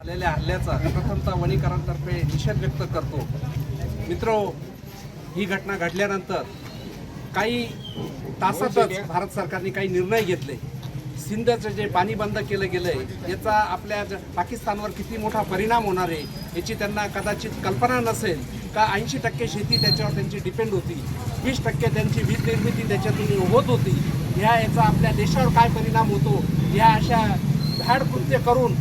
झालेल्या हल्ल्याचा प्रथमता वणीकरांतर्फे निषेध व्यक्त करतो. मित्रो ही घटना घडल्यानंतर काही तासातच भारत सरकारने काही निर्णय घेतले. सिंधचं जे पाणी बंद केलं गेलंय याचा आपल्या पाकिस्तानवर किती मोठा परिणाम होणार आहे याची त्यांना कदाचित कल्पना नसेल का ऐंशी टक्के शेती त्याच्यावर त्यांची डिपेंड होती वीस टक्के त्यांची वीज निर्मिती त्याच्यातून होत होती ह्या याचा आपल्या देशावर काय परिणाम होतो ह्या अशा भ्याड कृत्य करून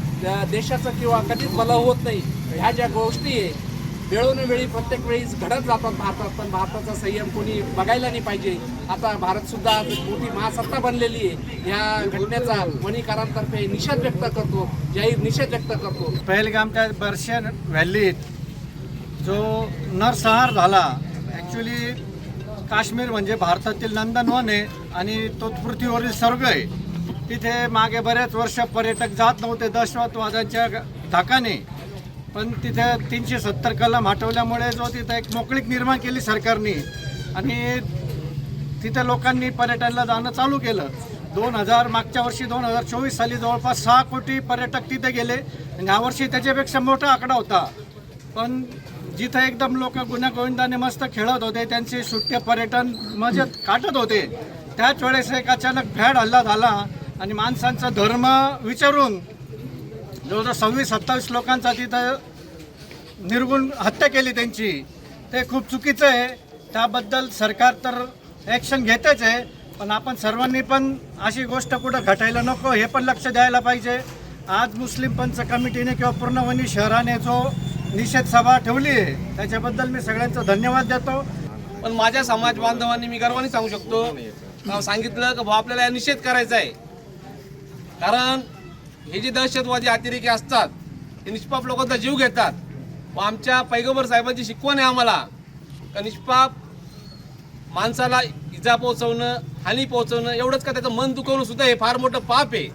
देशाचं किंवा कधीच भलं होत नाही ह्या ज्या गोष्टी आहे वेळोनवेळी प्रत्येक वेळीच घडत जातात भारतात पण भारताचा संयम कोणी बघायला नाही पाहिजे. आता भारत सुद्धा मोठी महासत्ता बनलेली आहे. या घटनेचा वणीकरांतर्फे निषेध व्यक्त करतो जाहीर निषेध व्यक्त करतो. पहिलगामच्या बर्शन व्हॅलीत जो नरसंहार झाला ॲक्च्युली काश्मीर म्हणजे भारतातील नंदनवन आहे आणि तो पृथ्वीवरील स्वर्ग आहे. तिथे मागे बरेच वर्ष पर्यटक जात नव्हते दहशतवाद्यांच्या धाकाने पण तिथे तीनशे सत्तर कलम हटवल्यामुळे जो तिथं एक मोकळीक निर्माण केली सरकारने आणि तिथे लोकांनी पर्यटनाला जाणं चालू केलं. दोन हजार मागच्या वर्षी दोन हजार चोवीस साली जवळपास सहा कोटी पर्यटक तिथे गेले आणि यावर्षी त्याच्यापेक्षा मोठा आकडा होता. पण जिथं एकदम लोक गुन्हा गोविंदाने मस्त खेळत होते त्यांचे सुट्टे पर्यटन मजेत काटत होते त्याच वेळेस एक अचानक भ्याड हल्ला झाला आणि माणसांचा धर्म विचारून जवळजवळ सव्वीस सत्तावीस लोकांचा तिथं निर्गुण हत्या केली त्यांची. ते खूप चुकीचं आहे. त्याबद्दल सरकार तर ॲक्शन घेतेच आहे. पण आपण सर्वांनी पण अशी गोष्ट कुठं घटायला नको हे पण लक्ष द्यायला पाहिजे. आज मुस्लिम पंच कमिटीने किंवा पूर्णवणी शहराने जो निषेध सभा ठेवली आहे त्याच्याबद्दल मी सगळ्यांचा धन्यवाद देतो. पण माझ्या समाज बांधवांनी मी गर्वाने सांगू शकतो सांगितलं की भाऊ आपल्याला या निषेध करायचा आहे. कारण हे जे दहशतवादी अतिरेकी असतात ते निष्पाप लोकांचा जीव घेतात व आमच्या पैगंबर साहेबांची शिकवण आहे आम्हाला. का निष्पाप माणसाला इजा पोहोचवणं हानी पोहोचवणं एवढंच का त्याचं मन दुखवणं सुद्धा हे फार मोठं पाप आहे.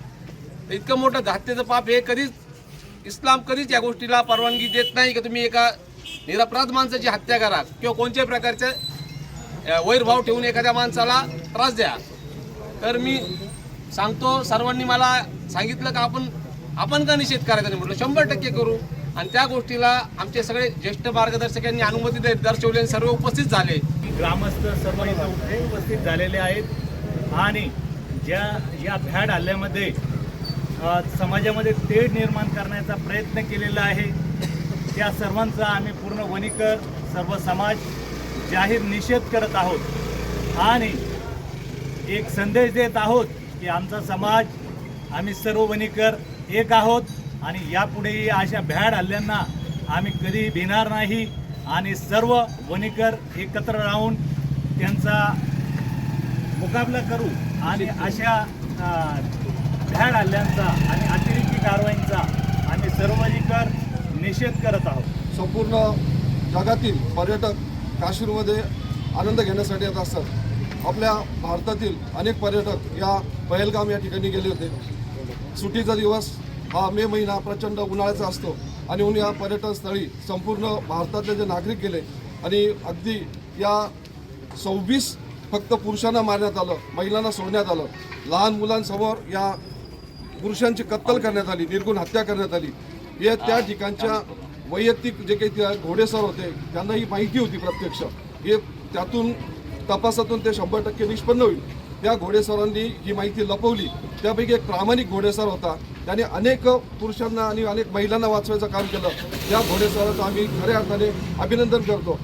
तर इतकं मोठं धात्याचं पाप हे कधीच इस्लाम कधीच या गोष्टीला परवानगी देत नाही की तुम्ही एका निरपराध माणसाची हत्या करा किंवा कोणत्याही प्रकारचे वैरभाव ठेवून एखाद्या माणसाला त्रास द्या. तर मी सांगतो सर्वांनी मला सांगितलं का आपण आपण का निषेध करायचा नाही? म्हटलं शंभर टक्के करू. आणि त्या गोष्टीला आमचे सगळे ज्येष्ठ मार्गदर्शकांनी अनुमती दर्शवली आणि सर्व उपस्थित झाले. ग्रामस्थ सर्व इथं उपस्थित झालेले आहेत. आणि ज्या या भ्याड हल्ल्यामध्ये समाजामध्ये तेढ निर्माण करण्याचा प्रयत्न केलेला आहे. त्या सर्वांचा आम्ही पूर्ण वणीकर सर्व समाज जाहीर निषेध करत आहोत. आणि एक संदेश देत आहोत की आमचा समाज आम्ही सर्व वणीकर एक आहोत आणि यापुढेही अशा भ्याड हल्ल्यांना आम्ही कधी भिणार नाही आणि सर्व वणीकर एकत्र राहून त्यांचा मुकाबला करू आणि अशा भ्याड हल्ल्यांचा आणि अतिरेकी कारवाईंचा आम्ही सर्व वणीकर निषेध करत आहोत. संपूर्ण जगातील पर्यटक काश्मीरमध्ये आनंद घेण्यासाठी येत असतात. आपल्या भारतातील अनेक पर्यटक या पहलगाम या ठिकाणी गेले होते. सुट्टीचा दिवस हा मे महिना प्रचंड उन्हाळ्याचा असतो आणि म्हणून या पर्यटनस्थळी संपूर्ण भारतातले जे नागरिक गेले आणि अगदी या सव्वीस फक्त पुरुषांना मारण्यात आलं महिलांना सोडण्यात आलं लहान मुलांसमोर या पुरुषांची कत्तल करण्यात आली निर्गुण हत्या करण्यात आली हे त्या ठिकाणच्या वैयक्तिक जे काही घोडेसर होते त्यांना ही माहिती होती प्रत्यक्ष. हे त्यातून तपासातून ते शंभर टक्के निष्पन्न होईल. त्या घोडेस्वारांनी ही माहिती लपवली त्यापैकी एक प्रामाणिक घोडेस्वार होता. त्याने अनेक पुरुषांना आणि अनेक महिलांना वाचवायचं काम केलं. त्या घोडेस्वाराचं आम्ही खऱ्या अर्थाने अभिनंदन करतो.